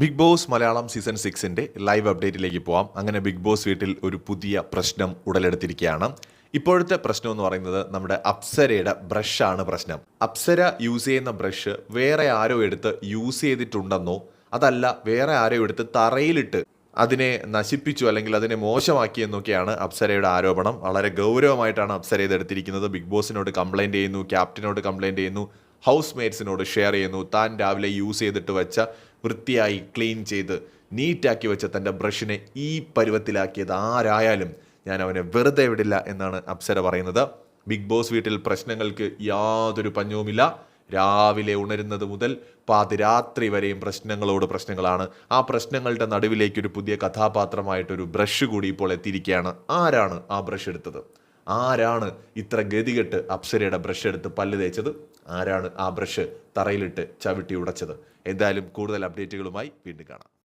Big boss Malayalam season സിക്സിന്റെ live അപ്ഡേറ്റിലേക്ക് പോവാം. അങ്ങനെ ബിഗ് ബോസ് വീട്ടിൽ ഒരു പുതിയ പ്രശ്നം ഉടലെടുത്തിരിക്കുകയാണ്. ഇപ്പോഴത്തെ പ്രശ്നം എന്ന് പറയുന്നത് നമ്മുടെ അപ്സരയുടെ ബ്രഷാണ് പ്രശ്നം. അപ്സര യൂസ് ചെയ്യുന്ന ബ്രഷ് വേറെ ആരോ എടുത്ത് യൂസ് ചെയ്തിട്ടുണ്ടെന്നോ അതല്ല വേറെ ആരോ എടുത്ത് തറയിലിട്ട് അതിനെ നശിപ്പിച്ചു അല്ലെങ്കിൽ അതിനെ മോശമാക്കി എന്നൊക്കെയാണ് അപ്സരയുടെ ആരോപണം. വളരെ ഗൗരവമായിട്ടാണ് അപ്സര ഇത് എടുത്തിരിക്കുന്നത്. ബിഗ് ബോസിനോട് കംപ്ലൈന്റ് ചെയ്യുന്നു ക്യാപ്റ്റനോട് കംപ്ലൈന്റ് ചെയ്യുന്നു. ഹൗസ് മേറ്റ്സിനോട് ഷെയർ ചെയ്യുന്നു. താൻ രാവിലെ യൂസ് ചെയ്തിട്ട് വെച്ച വൃത്തിയായി ക്ലീൻ ചെയ്ത് നീറ്റാക്കി വെച്ച തന്റെ ബ്രഷിനെ ഈ പരുവത്തിലാക്കിയത് ആരായാലും ഞാൻ അവനെ വെറുതെ വിടില്ല എന്നാണ് അപ്സര പറയുന്നത്. ബിഗ് ബോസ് വീട്ടിൽ പ്രശ്നങ്ങൾക്ക് യാതൊരു പഞ്ഞവുമില്ല. രാവിലെ ഉണരുന്നത് മുതൽ പാതിരാത്രി വരെയും പ്രശ്നങ്ങളോട് പ്രശ്നങ്ങളാണ്. ആ പ്രശ്നങ്ങളുടെ നടുവിലേക്ക് ഒരു പുതിയ കഥാപാത്രമായിട്ടൊരു ബ്രഷ് കൂടി ഇപ്പോൾ എത്തിയിരിക്കുകയാണ്. ആരാണ് ആ ബ്രഷ് എടുത്തത്? ആരാണ് ഇത്ര ഗതികെട്ട് അപ്സരയുടെ ബ്രഷ് എടുത്ത് പല്ല് തേച്ചത്? ആരാണ് ആ ബ്രഷ് തറയിലിട്ട് ചവിട്ടി ഉടച്ചത്? എന്തായാലും കൂടുതൽ അപ്ഡേറ്റുകളുമായി വീണ്ടും കാണാം.